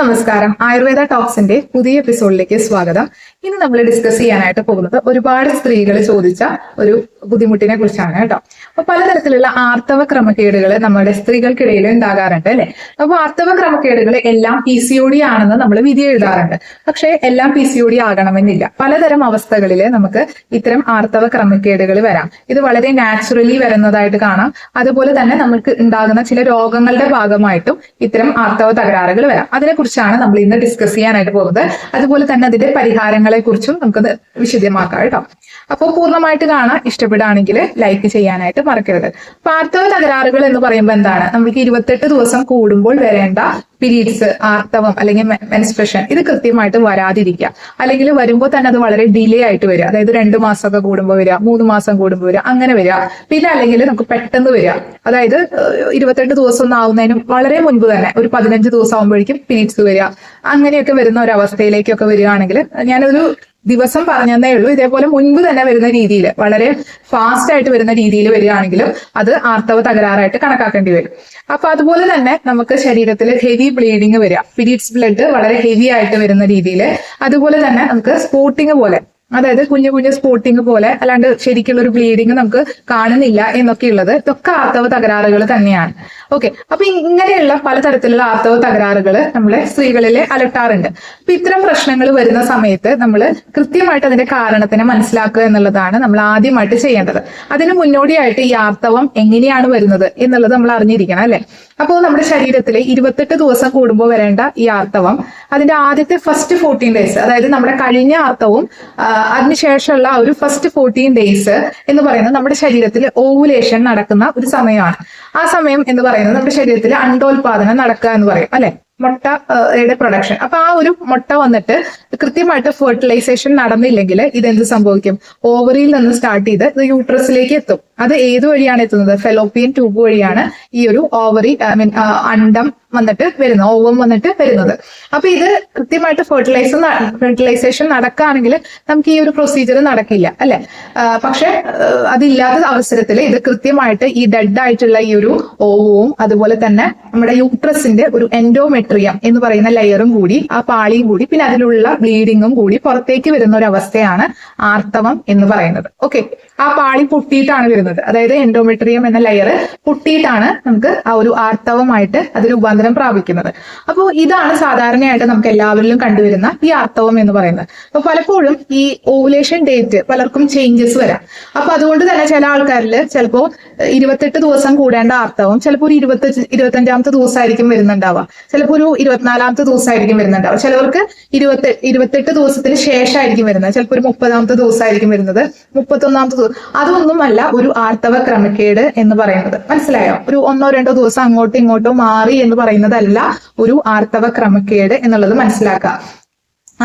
നമസ്കാരം. ആയുർവേദ ടോക്സിന്റെ പുതിയ എപ്പിസോഡിലേക്ക് സ്വാഗതം. ഇന്ന് നമ്മൾ ഡിസ്കസ് ചെയ്യാനായിട്ട് പോകുന്നത് ഒരുപാട് സ്ത്രീകൾ ചോദിച്ച ഒരു ബുദ്ധിമുട്ടിനെ കുറിച്ചാണ് കേട്ടോ. അപ്പൊ പലതരത്തിലുള്ള ആർത്തവ ക്രമക്കേടുകൾ നമ്മുടെ സ്ത്രീകൾക്കിടയിൽ ഉണ്ടാകാറുണ്ട് അല്ലെ? അപ്പൊ ആർത്തവ ക്രമക്കേടുകൾ എല്ലാം പി സി ഒ ഡി ആണെന്ന് നമ്മൾ വിധി എഴുതാറുണ്ട്. പക്ഷേ എല്ലാം പി സി ഒ ഡി ആകണമെന്നില്ല. പലതരം അവസ്ഥകളിൽ നമുക്ക് ഇത്തരം ആർത്തവ ക്രമക്കേടുകൾ വരാം. ഇത് വളരെ നാച്ചുറലി വരുന്നതായിട്ട് കാണാം. അതുപോലെ തന്നെ നമുക്ക് ഉണ്ടാകുന്ന ചില രോഗങ്ങളുടെ ഭാഗമായിട്ടും ഇത്തരം ആർത്തവ തകരാറുകൾ വരാം. അതിനെക്കുറിച്ചാണ് നമ്മൾ ഇന്ന് ഡിസ്കസ് ചെയ്യാനായിട്ട് പോകുന്നത്. അതുപോലെ തന്നെ അതിന്റെ പരിഹാരങ്ങളെ കുറിച്ചും നമുക്ക് വിശദമാക്കാം കേട്ടോ. അപ്പോൾ പൂർണമായിട്ട് കാണാൻ ഇഷ്ടപ്പെടുകയാണെങ്കിൽ ലൈക്ക് ചെയ്യാനായിട്ട് മറക്കരുത്. പാർത്ഥവ ആർത്തവ തകരാറുകൾ എന്ന് പറയുമ്പോൾ എന്താണ്? നമുക്ക് ഇരുപത്തെട്ട് ദിവസം കൂടുമ്പോൾ വരേണ്ട പീരീഡ്സ് ആർത്തവം അല്ലെങ്കിൽ മെൻസ്ട്രേഷൻ ഇത് കൃത്യമായിട്ട് വരാതിരിക്കുക. അല്ലെങ്കിൽ വരുമ്പോൾ തന്നെ അത് വളരെ ഡിലേ ആയിട്ട് വരിക. അതായത് രണ്ട് മാസമൊക്കെ കൂടുമ്പോൾ വരിക മൂന്ന് മാസം കൂടുമ്പോൾ വരിക അങ്ങനെ വരിക. പിന്നെ അല്ലെങ്കിൽ നമുക്ക് പെട്ടെന്ന് വരിക. അതായത് ഇരുപത്തെട്ട് ദിവസം ഒന്നും ആവുന്നതിനും വളരെ മുൻപ് തന്നെ ഒരു പതിനഞ്ച് ദിവസം ആകുമ്പോഴേക്കും പീരീഡ്സ് വരിക. അങ്ങനെയൊക്കെ വരുന്ന ഒരു അവസ്ഥയിലേക്കൊക്കെ വരികയാണെങ്കിൽ ഞാനൊരു ദിവസം പറഞ്ഞതേ ഉള്ളൂ. ഇതേപോലെ മുൻപ് തന്നെ വരുന്ന രീതിയിൽ വളരെ ഫാസ്റ്റ് ആയിട്ട് വരുന്ന രീതിയിൽ വരികയാണെങ്കിലും അത് ആർത്തവ തകരാറായിട്ട് കണക്കാക്കേണ്ടി വരും. അപ്പൊ അതുപോലെ തന്നെ നമുക്ക് ശരീരത്തിൽ ഹെവി ബ്ലീഡിങ് വരിക. പിരീഡ്സ് ബ്ലഡ് വളരെ ഹെവി ആയിട്ട് വരുന്ന രീതിയിൽ അതുപോലെ തന്നെ നമുക്ക് സ്പോട്ടിങ് പോലെ അതായത് കുഞ്ഞു കുഞ്ഞു സ്പോട്ടിങ് പോലെ അല്ലാണ്ട് ശരിക്കുള്ള ഒരു ബ്ലീഡിങ് നമുക്ക് കാണുന്നില്ല എന്നൊക്കെ ഉള്ളത് ഇതൊക്കെ ആർത്തവ തകരാറുകൾ തന്നെയാണ്. ഓക്കെ അപ്പൊ ഇങ്ങനെയുള്ള പലതരത്തിലുള്ള ആർത്തവ തകരാറുകൾ നമ്മളെ സ്ത്രീകളിലെ അലട്ടാറുണ്ട്. അപ്പൊ ഇത്തരം പ്രശ്നങ്ങൾ വരുന്ന സമയത്ത് നമ്മൾ കൃത്യമായിട്ട് അതിന്റെ കാരണത്തിനെ മനസ്സിലാക്കുക എന്നുള്ളതാണ് നമ്മൾ ആദ്യമായിട്ട് ചെയ്യേണ്ടത്. അതിന് മുന്നോടിയായിട്ട് ഈ ആർത്തവം എങ്ങനെയാണ് വരുന്നത് എന്നുള്ളത് നമ്മൾ അറിഞ്ഞിരിക്കണം അല്ലെ? അപ്പോൾ നമ്മുടെ ശരീരത്തിലെ ഇരുപത്തെട്ട് ദിവസം കൂടുമ്പോൾ വരേണ്ട ഈ ആർത്തവം അതിന്റെ ആദ്യത്തെ ഫസ്റ്റ് ഫോർട്ടീൻ ഡേയ്സ് അതായത് നമ്മുടെ കഴിഞ്ഞ ആർത്തവും അതിനുശേഷമുള്ള ഒരു ഫസ്റ്റ് ഫോർട്ടീൻ ഡേയ്സ് എന്ന് പറയുന്നത് നമ്മുടെ ശരീരത്തിൽ ഓവുലേഷൻ നടക്കുന്ന ഒരു സമയമാണ്. ആ സമയം എന്ന് പറയുന്നത് നമ്മുടെ ശരീരത്തിൽ അണ്ടോൽപാദനം നടക്കുക എന്ന് പറയും അല്ലെ? മുട്ടയുടെ പ്രൊഡക്ഷൻ അപ്പൊ ആ ഒരു മുട്ട വന്നിട്ട് കൃത്യമായിട്ട് ഫെർട്ടിലൈസേഷൻ നടന്നില്ലെങ്കിൽ ഇതെന്ത് സംഭവിക്കും? ഓവറിയിൽ നിന്ന് സ്റ്റാർട്ട് ചെയ്ത് ഇത് യൂട്രസിലേക്ക് എത്തും. അത് ഏത് വഴിയാണ് എത്തുന്നത്? ഫെലോപ്പിയൻ ട്യൂബ് വഴിയാണ് ഈ ഒരു ഓവറി ഐ മീൻ അണ്ടം വന്നിട്ട് വരുന്നത് ഓവം വന്നിട്ട് വരുന്നത്. അപ്പൊ ഇത് കൃത്യമായിട്ട് ഫെർട്ടിലൈസ് ഫെർട്ടിലൈസേഷൻ നടക്കുകയാണെങ്കിൽ നമുക്ക് ഈ ഒരു പ്രൊസീജിയർ നടക്കില്ല അല്ലെ? പക്ഷെ അതില്ലാത്ത അവസരത്തിൽ ഇത് കൃത്യമായിട്ട് ഈ ഡെഡ് ആയിട്ടുള്ള ഈ ഒരു ഓവവും അതുപോലെ തന്നെ നമ്മുടെ യൂട്രസിന്റെ ഒരു എൻഡോമെട്രിയം എന്ന് പറയുന്ന ലെയറും കൂടി ആ പാളിയും കൂടി പിന്നെ അതിലുള്ള ബ്ലീഡിങ്ങും കൂടി പുറത്തേക്ക് വരുന്ന ഒരു അവസ്ഥയാണ് ആർത്തവം എന്ന് പറയുന്നത്. ഓക്കെ ആ പാളി പൊട്ടിയിട്ടാണ് വരുന്നത്. അതായത് എൻഡോമെട്രിയം എന്ന ലെയർ പൊട്ടിയിട്ടാണ് നമുക്ക് ആ ഒരു ആർത്തവമായിട്ട് അത് രൂപാന്തരം പ്രാപിക്കുന്നത്. അപ്പോൾ ഇതാണ് സാധാരണയായിട്ട് നമുക്ക് എല്ലാവരിലും കണ്ടുവരുന്ന ഈ ആർത്തവം എന്ന് പറയുന്നത്. അപ്പൊ പലപ്പോഴും ഈ ഓവുലേഷൻ ഡേറ്റ് പലർക്കും ചേഞ്ചസ് വരാം. അപ്പൊ അതുകൊണ്ട് തന്നെ ചില ആൾക്കാരിൽ ചിലപ്പോ ഇരുപത്തെട്ട് ദിവസം കൂടേണ്ട ആർത്തവം ചിലപ്പോൾ ഒരു ഇരുപത്തി ഇരുപത്തഞ്ചാമത്തെ ദിവസമായിരിക്കും വരുന്നുണ്ടാവുക. ചിലപ്പോൾ ഒരു ഇരുപത്തിനാലാമത്തെ ദിവസമായിരിക്കും വരുന്നുണ്ടാവുക. ചിലവർക്ക് ഇരുപത്തി ഇരുപത്തെട്ട് ദിവസത്തിന് ശേഷമായിരിക്കും വരുന്നത്. ചിലപ്പോൾ ഒരു മുപ്പതാമത്തെ ദിവസമായിരിക്കും വരുന്നത്. മുപ്പത്തൊന്നാമത്തെ ദിവസം അതൊന്നുമല്ല ഒരു ആർത്തവ ക്രമക്കേട് എന്ന് പറയുന്നത്. മനസ്സിലായോ? ഒരു ഒന്നോ രണ്ടോ ദിവസം അങ്ങോട്ടും ഇങ്ങോട്ടോ മാറി എന്ന് പറയുന്നതല്ല ഒരു ആർത്തവ ക്രമക്കേട് എന്നുള്ളത് മനസ്സിലാക്കുക.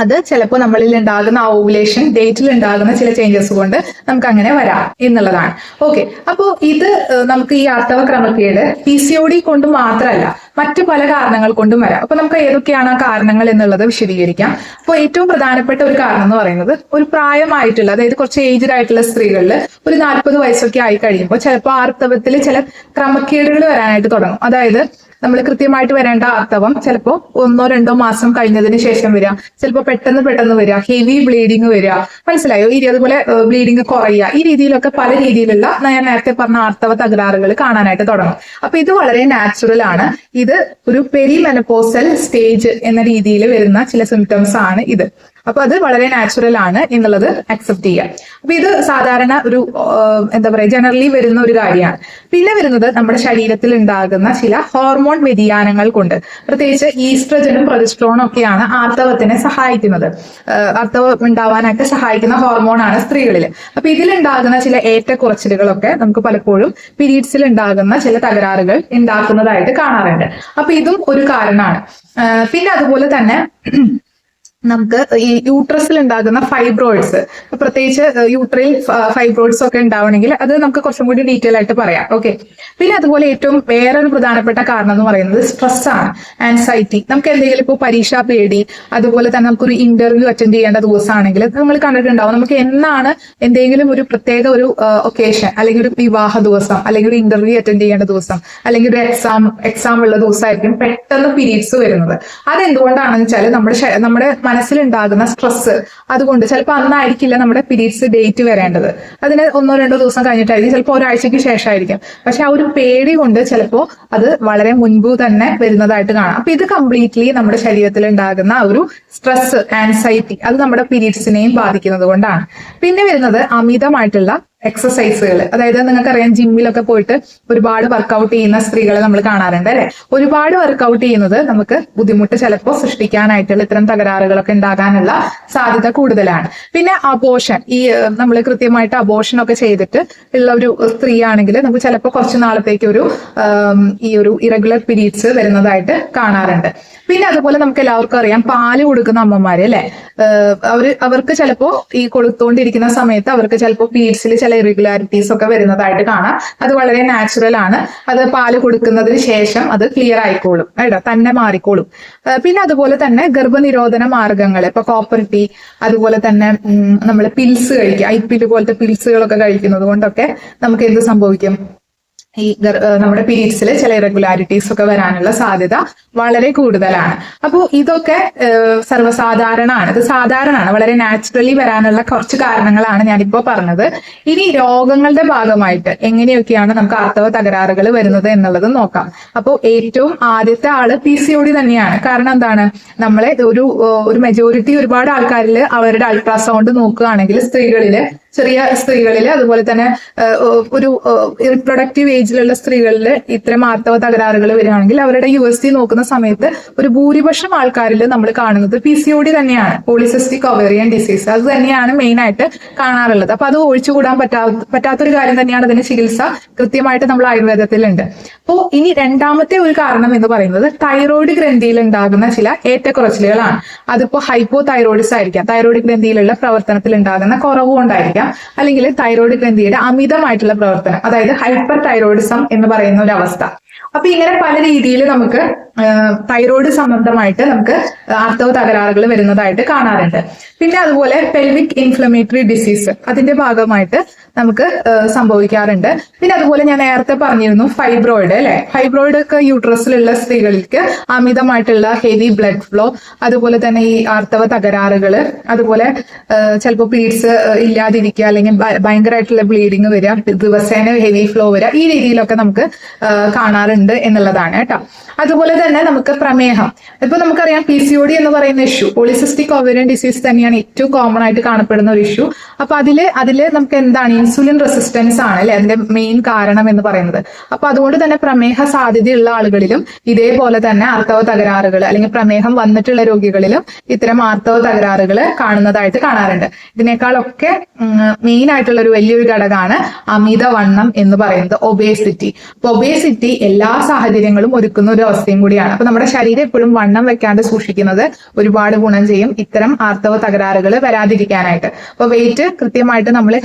അത് ചിലപ്പോൾ നമ്മളിൽ ഉണ്ടാകുന്ന ആ ഓവുലേഷൻ ഡേറ്റിൽ ഉണ്ടാകുന്ന ചില ചേഞ്ചസ് കൊണ്ട് നമുക്ക് അങ്ങനെ വരാം എന്നുള്ളതാണ്. ഓക്കെ അപ്പോൾ ഇത് നമുക്ക് ഈ ആർത്തവ ക്രമക്കേട് പി സി ഒ ഡി കൊണ്ട് മാത്രമല്ല മറ്റു പല കാരണങ്ങൾ കൊണ്ടും വരാം. അപ്പൊ നമുക്ക് ഏതൊക്കെയാണ് ആ കാരണങ്ങൾ എന്നുള്ളത് വിശദീകരിക്കാം. അപ്പോൾ ഏറ്റവും പ്രധാനപ്പെട്ട ഒരു കാരണം എന്ന് പറയുന്നത് ഒരു പ്രായമായിട്ടുള്ള അതായത് കുറച്ച് ഏജ്ഡ് ആയിട്ടുള്ള സ്ത്രീകളിൽ ഒരു നാൽപ്പത് വയസ്സൊക്കെ ആയി കഴിയുമ്പോൾ ചിലപ്പോൾ ആർത്തവത്തിൽ ചില ക്രമക്കേടുകൾ വരാനായിട്ട് തുടങ്ങും. അതായത് നമ്മൾ കൃത്യമായിട്ട് വരേണ്ട അർത്ഥവം ചിലപ്പോൾ ഒന്നോ രണ്ടോ മാസം കഴിഞ്ഞതിന് ശേഷം വരിക. ചിലപ്പോൾ പെട്ടെന്ന് പെട്ടെന്ന് വരിക. ഹെവി ബ്ലീഡിങ് വരിക. മനസ്സിലായോ? ഈ അതുപോലെ ബ്ലീഡിങ് കുറയുക. ഈ രീതിയിലൊക്കെ പല രീതിയിലുള്ള ഞാൻ നേരത്തെ പറഞ്ഞ ആർത്തവ തകരാറുകൾ കാണാനായിട്ട് തുടങ്ങും. അപ്പൊ ഇത് വളരെ നാച്ചുറൽ ആണ്. ഇത് ഒരു പെരിമെനപ്പോസൽ സ്റ്റേജ് എന്ന രീതിയിൽ വരുന്ന ചില സിംറ്റംസ് ആണ് ഇത്. അപ്പൊ അത് വളരെ നാച്ചുറൽ ആണ് എന്നുള്ളത് അക്സെപ്റ്റ് ചെയ്യുക അപ്പൊ ഇത് സാധാരണ ഒരു എന്താ പറയുക ജനറലി വരുന്ന ഒരു കാര്യമാണ്. പിന്നെ വരുന്നത് നമ്മുടെ ശരീരത്തിൽ ഉണ്ടാകുന്ന ചില ഹോർമോൺ വ്യതിയാനങ്ങൾ കൊണ്ട്. പ്രത്യേകിച്ച് ഈസ്ട്രജനും പ്രൊജസ്ട്രോണും ഒക്കെയാണ് ആർത്തവത്തിനെ സഹായിക്കുന്നത്. ആർത്തവം ഉണ്ടാവാനായിട്ട് സഹായിക്കുന്ന ഹോർമോണാണ് സ്ത്രീകളിൽ അപ്പൊ ഇതിലുണ്ടാകുന്ന ചില ഏറ്റക്കുറച്ചിലുകളൊക്കെ നമുക്ക് പലപ്പോഴും പീരീഡ്സിൽ ഉണ്ടാകുന്ന ചില തകരാറുകൾ ഉണ്ടാക്കുന്നതായിട്ട് കാണാറുണ്ട്. അപ്പൊ ഇതും ഒരു കാരണമാണ്. പിന്നെ അതുപോലെ തന്നെ നമുക്ക് ഈ യൂട്രസിൽ ഉണ്ടാകുന്ന ഫൈബ്രോയിഡ്സ് പ്രത്യേകിച്ച് യൂട്രയിൽ ഫൈബ്രോയിഡ്സ് ഒക്കെ ഉണ്ടാവണമെങ്കിൽ അത് നമുക്ക് കുറച്ചും കൂടി ഡീറ്റെയിൽ ആയിട്ട് പറയാം. ഓക്കെ പിന്നെ അതുപോലെ ഏറ്റവും വേറൊരു പ്രധാനപ്പെട്ട കാരണം എന്ന് പറയുന്നത് സ്ട്രെസ് ആണ്. ആൻസൈറ്റി നമുക്ക് എന്തെങ്കിലും ഇപ്പോൾ പരീക്ഷാ പേടി അതുപോലെ തന്നെ നമുക്കൊരു ഇന്റർവ്യൂ അറ്റൻഡ് ചെയ്യേണ്ട ദിവസമാണെങ്കിൽ നമ്മൾ കണ്ടിട്ടുണ്ടാവും. നമുക്ക് എന്നാണ് എന്തെങ്കിലും ഒരു പ്രത്യേക ഒരു ഒക്കേഷൻ അല്ലെങ്കിൽ ഒരു വിവാഹ ദിവസം അല്ലെങ്കിൽ ഒരു ഇന്റർവ്യൂ അറ്റൻഡ് ചെയ്യേണ്ട ദിവസം അല്ലെങ്കിൽ ഒരു എക്സാം എക്സാം ഉള്ള ദിവസമായിരിക്കും പെട്ടെന്ന് പീരീഡ്സ് വരുന്നത്. അതെന്തുകൊണ്ടാണെന്ന് വെച്ചാൽ നമ്മുടെ നമ്മുടെ മനസ്സിലുണ്ടാകുന്ന സ്ട്രെസ് അതുകൊണ്ട് ചിലപ്പോൾ അന്നായിരിക്കില്ല നമ്മുടെ പീരീഡ്സ് ഡേറ്റ് വരേണ്ടത്. അതിന് ഒന്നോ രണ്ടോ ദിവസം കഴിഞ്ഞിട്ടായിരിക്കും. ചിലപ്പോൾ ഒരാഴ്ചയ്ക്ക് ശേഷമായിരിക്കും. പക്ഷെ ആ ഒരു പേടി കൊണ്ട് ചിലപ്പോൾ അത് വളരെ മുൻപ് തന്നെ വരുന്നതായിട്ട് കാണാം. അപ്പൊ ഇത് കംപ്ലീറ്റ്ലി നമ്മുടെ ശരീരത്തിൽ ഉണ്ടാകുന്ന ഒരു സ്ട്രെസ് ആൻസൈറ്റി അത് നമ്മുടെ പീരീഡ്സിനെയും ബാധിക്കുന്നത് കൊണ്ടാണ്. പിന്നെ വരുന്നത് അമിതമായിട്ടുള്ള എക്സസൈസുകൾ അതായത് നിങ്ങൾക്കറിയാം ജിമ്മിലൊക്കെ പോയിട്ട് ഒരുപാട് വർക്കൗട്ട് ചെയ്യുന്ന സ്ത്രീകളെ നമ്മൾ കാണാറുണ്ട് അല്ലെ? ഒരുപാട് വർക്കൗട്ട് ചെയ്യുന്നത് നമുക്ക് ബുദ്ധിമുട്ട് ചിലപ്പോൾ സൃഷ്ടിക്കാനായിട്ടുള്ള ഇത്തരം തകരാറുകളൊക്കെ ഉണ്ടാകാനുള്ള സാധ്യത കൂടുതലാണ്. പിന്നെ അബോഷൻ ഈ നമ്മൾ കൃത്യമായിട്ട് അബോഷൻ ഒക്കെ ചെയ്തിട്ട് ഉള്ള ഒരു സ്ത്രീ ആണെങ്കിൽ നമുക്ക് ചിലപ്പോൾ കുറച്ച് നാളത്തേക്ക് ഒരു ഈ ഒരു ഇറഗുലർ പീരീഡ്സ് വരുന്നതായിട്ട് കാണാറുണ്ട്. പിന്നെ അതുപോലെ നമുക്ക് എല്ലാവർക്കും അറിയാം പാൽ കൊടുക്കുന്ന അമ്മമാര് അല്ലെ? അവർ അവർക്ക് ചിലപ്പോ ഈ കൊടുത്തുകൊണ്ടിരിക്കുന്ന സമയത്ത് അവർക്ക് ചിലപ്പോ പീഡ്സിൽ ചില ഇറഗുലാരിറ്റീസ് ഒക്കെ വരുന്നതായിട്ട് കാണാം. അത് വളരെ നാച്ചുറൽ ആണ്. അത് പാൽ കൊടുക്കുന്നതിന് ശേഷം അത് ക്ലിയർ ആയിക്കോളും കേട്ടോ തന്നെ മാറിക്കോളും. പിന്നെ അതുപോലെ തന്നെ ഗർഭനിരോധന മാർഗങ്ങൾ ഇപ്പൊ കോപ്പർ ടീ അതുപോലെ തന്നെ നമ്മൾ പിൽസ് കഴിക്കുക ഐ പിൽ പോലത്തെ പിൽസുകളൊക്കെ കഴിക്കുന്നത് കൊണ്ടൊക്കെ നമുക്ക് എന്ത് സംഭവിക്കും? ഈ നമ്മുടെ പീരീഡ്സിൽ ചില ഇറഗുലാരിറ്റീസ് ഒക്കെ വരാനുള്ള സാധ്യത വളരെ കൂടുതലാണ്. അപ്പോൾ ഇതൊക്കെ സർവസാധാരണമാണ്. ഇത് സാധാരണമാണ്. വളരെ നാച്ചുറലി വരാനുള്ള കുറച്ച് കാരണങ്ങളാണ് ഞാനിപ്പോൾ പറഞ്ഞത്. ഇനി രോഗങ്ങളുടെ ഭാഗമായിട്ട് എങ്ങനെയൊക്കെയാണ് നമുക്ക് ആർത്തവ തകരാറുകൾ വരുന്നത് എന്നുള്ളത് നോക്കാം. അപ്പോൾ ഏറ്റവും ആദ്യത്തെ ആൾ പി സി ഒ ഡി തന്നെയാണ്. കാരണം എന്താണ്? നമ്മളെ ഒരു ഒരു മെജോറിറ്റി ഒരുപാട് ആൾക്കാരിൽ അവരുടെ അൾട്രാസൗണ്ട് നോക്കുകയാണെങ്കിൽ സ്ത്രീകളിൽ ചെറിയ സ്ത്രീകളിൽ അതുപോലെ തന്നെ ഒരു റിപ്രൊഡക്റ്റീവ് ഏജിലുള്ള സ്ത്രീകളിൽ ഇത്തരം ആർത്തവ തകരാറുകൾ വരികയാണെങ്കിൽ അവരുടെ യു എസ് ടി നോക്കുന്ന സമയത്ത് ഒരു ഭൂരിപക്ഷം ആൾക്കാരിൽ നമ്മൾ കാണുന്നത് പി സി ഒ ഡി തന്നെയാണ്. പോളിസിസ്റ്റിക് ഒവേറിയൻ ഡിസീസ് അത് തന്നെയാണ് മെയിൻ ആയിട്ട് കാണാറുള്ളത്. അപ്പൊ അത് ഒഴിച്ചുകൂടാൻ പറ്റാ പറ്റാത്തൊരു കാര്യം തന്നെയാണ് അതിന് ചികിത്സ കൃത്യമായിട്ട് നമ്മൾ ആയുർവേദത്തിലുണ്ട്. അപ്പോൾ ഇനി രണ്ടാമത്തെ ഒരു കാരണം എന്ന് പറയുന്നത് തൈറോയ്ഡ് ഗ്രന്ഥിയിൽ ഉണ്ടാകുന്ന ചില ഏറ്റക്കുറച്ചിലുകളാണ്. അതിപ്പോ ഹൈപ്പോ തൈറോയിഡ്സ് ആയിരിക്കാം. തൈറോയ്ഡ് ഗ്രന്ഥിയിലുള്ള പ്രവർത്തനത്തിൽ ഉണ്ടാകുന്ന കുറവ് കൊണ്ടായിരിക്കാം അല്ലെങ്കിൽ തൈറോയിഡ് ഗ്രന്ഥിയുടെ അമിതമായിട്ടുള്ള പ്രവർത്തനം അതായത് ഹൈപ്പർ തൈറോയിഡിസം എന്ന് പറയുന്ന ഒരു അവസ്ഥ. അപ്പൊ ഇങ്ങനെ പല രീതിയിൽ നമുക്ക് തൈറോയിഡ് സംബന്ധമായിട്ട് നമുക്ക് ആർത്തവ തകരാറുകൾ വരുന്നതായിട്ട് കാണാറുണ്ട്. പിന്നെ അതുപോലെ പെൽവിക് ഇൻഫ്ലമേറ്ററി ഡിസീസ് അതിന്റെ ഭാഗമായിട്ട് നമുക്ക് സംഭവിക്കാറുണ്ട്. പിന്നെ അതുപോലെ ഞാൻ നേരത്തെ പറഞ്ഞിരുന്നു ഫൈബ്രോയിഡ് അല്ലെ? ഫൈബ്രോയിഡ് ഒക്കെ യൂട്രസിലുള്ള സ്ത്രീകൾക്ക് അമിതമായിട്ടുള്ള ഹെവി ബ്ലഡ് ഫ്ലോ അതുപോലെ തന്നെ ഈ ആർത്തവ തകരാറുകൾ അതുപോലെ ചിലപ്പോൾ പീഡ്സ് ഇല്ലാതിരിക്കുക അല്ലെങ്കിൽ ഭയങ്കരമായിട്ടുള്ള ബ്ലീഡിങ് വരിക ദിവസേന ഹെവി ഫ്ലോ വരിക ഈ രീതിയിലൊക്കെ നമുക്ക് കാണാറുണ്ട് എന്നുള്ളതാണ് കേട്ടോ. അതുപോലെ തന്നെ നമുക്ക് പ്രമേഹം. ഇപ്പൊ നമുക്കറിയാം പി സി ഒ ഡി എന്ന് പറയുന്ന ഇഷ്യൂ പോളിസിസ്റ്റിക് ഓവറിയൻ ഡിസീസ് തന്നെയാണ് ഏറ്റവും കോമൺ ആയിട്ട് കാണപ്പെടുന്ന ഒരു ഇഷ്യൂ അപ്പൊ അതിൽ അതിൽ നമുക്ക് എന്താണ് ഇൻസുലിൻ റെസിസ്റ്റൻസ് ആണ് അല്ലെ? അതിന്റെ മെയിൻ കാരണം എന്ന് പറയുന്നത്. അപ്പൊ അതുകൊണ്ട് തന്നെ പ്രമേഹ സാധ്യതയുള്ള ആളുകളിലും ഇതേപോലെ തന്നെ ആർത്തവ തകരാറുകൾ അല്ലെങ്കിൽ പ്രമേഹം വന്നിട്ടുള്ള രോഗികളിലും ഇത്തരം ആർത്തവ തകരാറുകൾ കാണുന്നതായിട്ട് കാണാറുണ്ട്. ഇതിനേക്കാളൊക്കെ മെയിൻ ആയിട്ടുള്ള ഒരു വലിയൊരു ഘടകമാണ് അമിതവണ്ണം എന്ന് പറയുന്നത് ഒബേസിറ്റി. അപ്പൊ ഒബേസിറ്റി എല്ലാ സാഹചര്യങ്ങളും ഒരുക്കുന്ന ഒരു അവസ്ഥയും കൂടിയാണ്. അപ്പൊ നമ്മുടെ ശരീരം എപ്പോഴും വണ്ണം വെക്കാണ്ട് സൂക്ഷിക്കുന്നത് ഒരുപാട് ഗുണം ചെയ്യും ഇത്തരം ആർത്തവ തകരാറുകൾ വരാതിരിക്കാനായിട്ട്. അപ്പൊ വെയിറ്റ് കൃത്യമായിട്ട് നമ്മൾ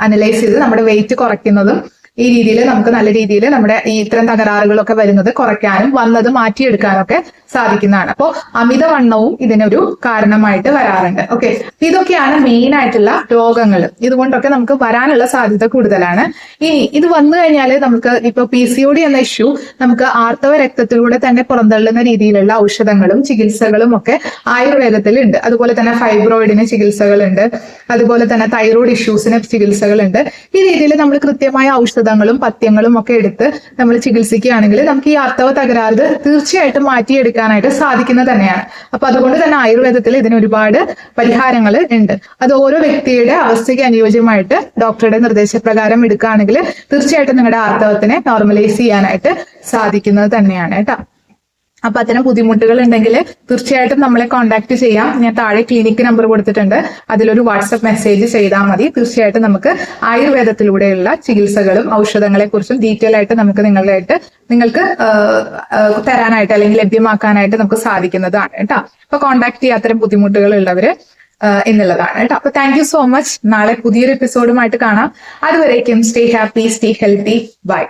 അനലൈസ് ചെയ്ത് നമ്മുടെ വെയിറ്റ് കുറയ്ക്കുന്നതും ഈ രീതിയിൽ നമുക്ക് നല്ല രീതിയിൽ നമ്മുടെ ഈ ഇത്തരം തകരാറുകളൊക്കെ വരുന്നത് കുറയ്ക്കാനും വന്നത് മാറ്റിയെടുക്കാനൊക്കെ സാധിക്കുന്നതാണ്. അപ്പോൾ അമിതവണ്ണവും ഇതിനൊരു കാരണമായിട്ട് വരാറുണ്ട്. ഓക്കെ ഇതൊക്കെയാണ് മെയിൻ ആയിട്ടുള്ള രോഗങ്ങൾ. ഇതുകൊണ്ടൊക്കെ നമുക്ക് വരാനുള്ള സാധ്യത കൂടുതലാണ്. ഇനി ഇത് വന്നു കഴിഞ്ഞാൽ നമുക്ക് ഇപ്പൊ പി സി ഒ ഡി എന്ന ഇഷ്യൂ നമുക്ക് ആർത്തവ രക്തത്തിലൂടെ തന്നെ പുറന്തള്ളുന്ന രീതിയിലുള്ള ഔഷധങ്ങളും ചികിത്സകളും ഒക്കെ ആയുർവേദത്തിൽ ഉണ്ട്. അതുപോലെ തന്നെ ഫൈബ്രോയിഡിന് ചികിത്സകളുണ്ട്. അതുപോലെ തന്നെ തൈറോയ്ഡ് ഇഷ്യൂസിന് ചികിത്സകളുണ്ട്. ഈ രീതിയിൽ നമ്മൾ കൃത്യമായ ഔഷധങ്ങളും പഥ്യങ്ങളും ഒക്കെ എടുത്ത് നമ്മൾ ചികിത്സിക്കുകയാണെങ്കിൽ നമുക്ക് ഈ ആർത്തവ തകരാറ് തീർച്ചയായിട്ടും മാറ്റിയെടുക്കാനായിട്ട് സാധിക്കുന്നത് തന്നെയാണ്. അപ്പൊ അതുകൊണ്ട് തന്നെ ആയുർവേദത്തിൽ ഇതിന് ഒരുപാട് പരിഹാരങ്ങൾ ഉണ്ട്. അത് ഓരോ വ്യക്തിയുടെ അവസ്ഥയ്ക്ക് അനുയോജ്യമായിട്ട് ഡോക്ടറുടെ നിർദ്ദേശപ്രകാരം എടുക്കുകയാണെങ്കിൽ തീർച്ചയായിട്ടും നിങ്ങളുടെ ആർത്തവത്തിനെ നോർമലൈസ് ചെയ്യാനായിട്ട് സാധിക്കുന്നത് തന്നെയാണ് കേട്ടോ. അപ്പൊ അത്തരം ബുദ്ധിമുട്ടുകൾ ഉണ്ടെങ്കിൽ തീർച്ചയായിട്ടും നമ്മളെ കോൺടാക്ട് ചെയ്യാം. ഞാൻ താഴെ ക്ലിനിക്ക് നമ്പർ കൊടുത്തിട്ടുണ്ട്. അതിലൊരു വാട്സപ്പ് മെസ്സേജ് ചെയ്താൽ മതി. തീർച്ചയായിട്ടും നമുക്ക് ആയുർവേദത്തിലൂടെയുള്ള ചികിത്സകളും ഔഷധങ്ങളെ കുറിച്ചും ഡീറ്റെയിൽ ആയിട്ട് നമുക്ക് നിങ്ങളായിട്ട് നിങ്ങൾക്ക് തരാനായിട്ട് അല്ലെങ്കിൽ ലഭ്യമാക്കാനായിട്ട് നമുക്ക് സാധിക്കുന്നതാണ് കേട്ടോ. അപ്പൊ കോൺടാക്ട് ചെയ്യാൻ അത്തരം ബുദ്ധിമുട്ടുകൾ ഉള്ളവര് എന്നുള്ളതാണ് കേട്ടോ. അപ്പൊ താങ്ക് യു സോ മച്ച് നാളെ പുതിയൊരു എപ്പിസോഡുമായിട്ട് കാണാം. അതുവരേക്കും stay happy stay healthy bye